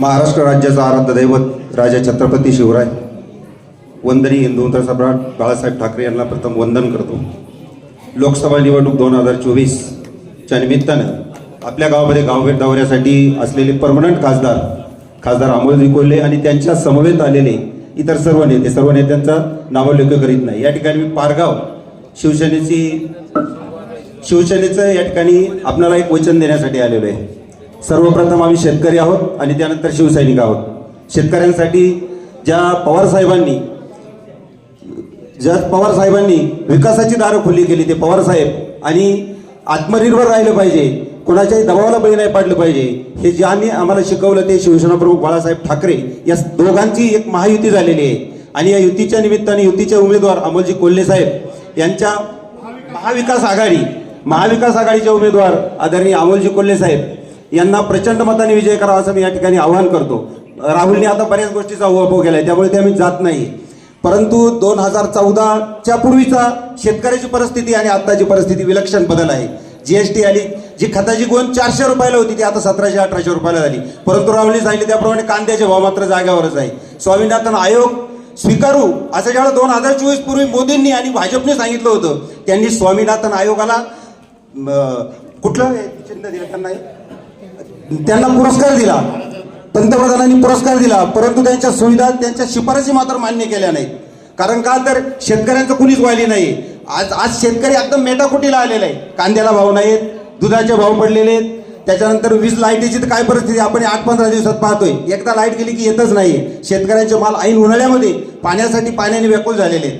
महाराष्ट्र राज्याचा आराध्य दैवत राजा छत्रपती शिवराय. वंदनीय हिंदू सम्राट बाळासाहेब ठाकरे यांना प्रथम वंदन करतो. लोकसभा निवडणूक दोन हजार चोवीसच्या निमित्तानं आपल्या गावामध्ये गावभेट दौऱ्यासाठी असलेले परमनंट खासदार खासदार अमोलजी कोल्हे आणि त्यांच्या समवेत आलेले इतर सर्व नेते सर्व नेत्यांचा नामोल्लेख करीत नाही. या ठिकाणी मी पारगाव शिवसेनेची शिवसेनेचं या ठिकाणी आपल्याला एक वचन देण्यासाठी आलेलो आहे. सर्वप्रथम आम्ही शेतकरी आहोत आणि त्यानंतर शिवसैनिक आहोत. शेतकऱ्यांसाठी ज्या पवार साहेबांनी ज्या पवार साहेबांनी विकासाची दारं खुली केली ते पवार साहेब आणि आत्मनिर्भर राहिलं पाहिजे कोणाच्याही दबावाला बळी नाही पाडलं पाहिजे हे ज्यांनी आम्हाला शिकवलं ते शिवसेना प्रमुख बाळासाहेब ठाकरे या दोघांची एक महायुती झालेली आहे. आणि या युतीच्या निमित्ताने युतीचे उमेदवार अमोलजी कोल्हे साहेब यांच्या महाविकास आघाडी महाविकास आघाडीचे उमेदवार आदरणीय अमोलजी कोल्हे साहेब यांना प्रचंड मताने विजय करावा असं मी या ठिकाणी आवाहन करतो. राहुलने आता बऱ्याच गोष्टीचा उहापोह केलाय त्यामुळे ते आम्ही जात नाही. परंतु दोन हजार चौदाच्या पूर्वीचा शेतकऱ्याची परिस्थिती आणि आत्ताची परिस्थिती विलक्षण बदल आहे. जीएसटी आली जी खताची गोंद चारशे रुपयाला होती ती आता सतराशे अठराशे रुपयाला झाली. परंतु राहुलने सांगितले त्याप्रमाणे कांद्याचे भाव मात्र जाग्यावरच आहे. स्वामीनाथन आयोग स्वीकारू असं ज्यावेळेला दोन हजार चोवीस पूर्वी मोदींनी आणि भाजपने सांगितलं होतं त्यांनी स्वामीनाथन आयोगाला कुठलं चिन्ह दिलं त्यांना त्यांना पुरस्कार दिला. पंतप्रधानांनी पुरस्कार दिला. परंतु त्यांच्या सुविधा त्यांच्या शिफारसी मात्र मान्य केल्या नाहीत. कारण का तर शेतकऱ्यांचं कुणीच व्हायली नाही. आज आज शेतकरी एकदम मेटाकुटीला आलेला आहे कांद्याला भाव नाहीत दुधाचे भाव पडलेले आहेत. त्याच्यानंतर वीज लाईटीची तर काय परिस्थिती? आपण आठ पंधरा दिवसात पाहतोय. एकदा लाइट गेली की येतच नाही शेतकऱ्यांचे माल ऐन उन्हाळ्यामध्ये पाण्यासाठी पाण्याने व्याकुळ झालेले आहेत.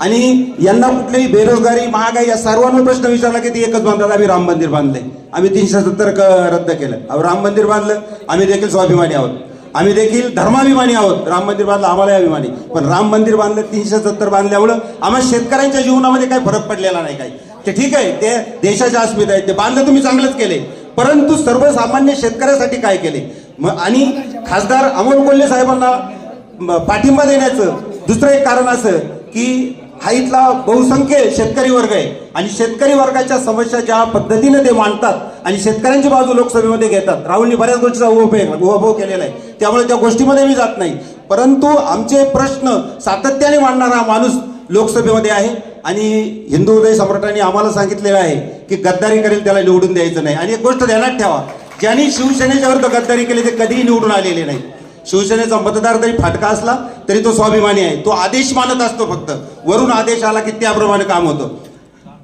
आणि यांना कुठलीही बेरोजगारी महागाई या सर्वांना प्रश्न विचारला की ते एकच म्हणतात आम्ही राम मंदिर बांधले. आम्ही तीनशे सत्तर क रद्द केलं. अहो राम मंदिर बांधलं आम्ही देखील स्वाभिमानी आहोत. आम्ही देखील धर्माभिमानी आहोत. राम मंदिर बांधलं आम्हाला अभिमानी. पण राम मंदिर बांधलं तीनशे सत्तर बांधल्यामुळं आम्हाला शेतकऱ्यांच्या जीवनामध्ये काही फरक पडलेला नाही काही. ते ठीक आहे ते देशाच्या अस्मिता आहेत. ते बांधलं तुम्ही चांगलंच केले. परंतु सर्वसामान्य शेतकऱ्यासाठी काय केले? मग आणि खासदार अमोल कोल्हे साहेबांना पाठिंबा देण्याचं दुसरं एक कारण असं की हा इथला बहुसंख्य शेतकरी वर्ग आहे. आणि शेतकरी वर्गाच्या समस्या ज्या पद्धतीने ते मांडतात आणि शेतकऱ्यांची बाजू लोकसभेमध्ये घेतात. राहुलनी बऱ्याच गोष्टीचा उपयोग उपभोग केलेला आहे. त्यामुळे त्या गोष्टीमध्ये मी जात नाही. परंतु आमचे प्रश्न सातत्याने मांडणारा माणूस लोकसभेमध्ये आहे. आणि हिंदू उदय सम्राटांनी आम्हाला सांगितलेलं आहे की गद्दारी करेल त्याला निवडून द्यायचं नाही. आणि एक गोष्ट ध्यानात ठेवा. ज्यांनी शिवसेनेच्या विरुद्ध गद्दारी केली ते कधीही निवडून आलेले नाही शिवसेनेचा मतदार जरी फाटका असला तरी तो स्वाभिमानी आहे. तो आदेश मानत असतो फक्त. वरून आदेश आला की त्याप्रमाणे काम होतं.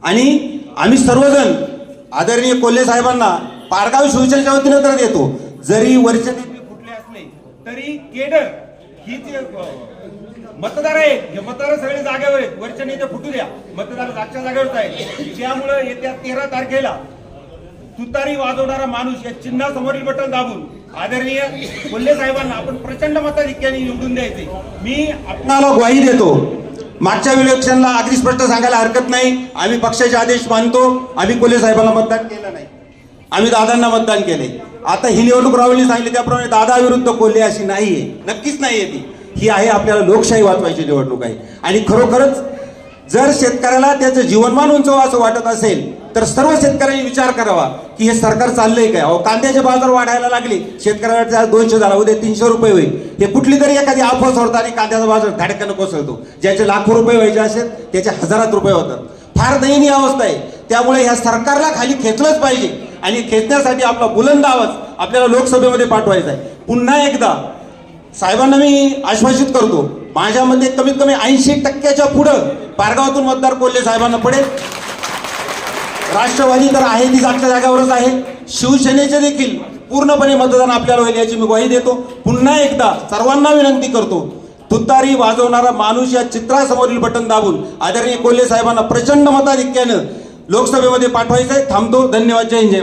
आणि आम्ही सर्वजण आदरणीय कोल्हे साहेबांना पारगाव शिवसेनेच्या वतीनं तर देतो. जरी वरचे फुटले कुठले असले तरी केडर ही जे मतदार आहेत हे मतदार सगळे जागेवर आहेत. वरच्या नेते फुटू द्या. मतदार जागच्या जागेवरच आहे त्यामुळे येत्या तेरा तारखेला तुतारी वाजवणारा माणूस या चिन्हासमोरील बटन दाबून आदरणीय कोल्हे साहेबांना आपण प्रचंड मताधिक्याने निवडून द्यायचे. मी आपणाला ग्वाही देतो. मागच्या इलेक्शनला अगदी स्पष्ट सांगायला हरकत नाही. आम्ही पक्षाचे आदेश मानतो. आम्ही कोल्हे साहेबांना मतदान केलं नाही. आम्ही दादांना मतदान केले. आता ही निवडणूक राहुलनी सांगितली त्याप्रमाणे दादा विरुद्ध कोल्हे अशी नाहीये. नक्कीच नाहीये ती. ही आहे आपल्याला लोकशाही वाचवायची निवडणूक आहे. आणि खरोखरच जर शेतकऱ्याला त्याचं जीवनमान उंचवा असं वाटत असेल तर सर्व शेतकऱ्यांनी विचार करावा की हे सरकार चाललंय काय? अहो कांद्याचे बाजार वाढायला लागले. शेतकऱ्याला दोनशे झाला उद्या तीनशे रुपये होईल. हे कुठली तरी एखादी आफत सोडतात आणि कांद्याचा बाजार धाडक्यानं कोसळतो. ज्याचे लाखो रुपये व्हायचे असेल त्याचे हजारात रुपये होतात. फार दयनीय अवस्था आहे. त्यामुळे ह्या सरकारला खाली खेचलंच पाहिजे. आणि खेचण्यासाठी आपला बुलंद आवाज आपल्याला लोकसभेमध्ये पाठवायचा आहे. पुन्हा एकदा साहेबांना मी आश्वासित करतो माझ्या मते कमीत कमी ऐंशी टक्क्याच्या पुढं पारगावातून मतदार कोल्हे साहेबांना पडेल. राष्ट्रवादी तर आहे ती जागच्या जागावरच आहे. शिवसेनेचे देखील पूर्णपणे मतदान आपल्याला होईल याची मी ग्वाही देतो. पुन्हा एकदा सर्वांना विनंती करतो तुतारी वाजवणारा माणूस या चित्रासमोरील बटन दाबून आदरणीय कोल्हे साहेबांना प्रचंड मताधिक्यानं लोकसभेमध्ये पाठवायचं आहे थांबतो. धन्यवाद. जय जय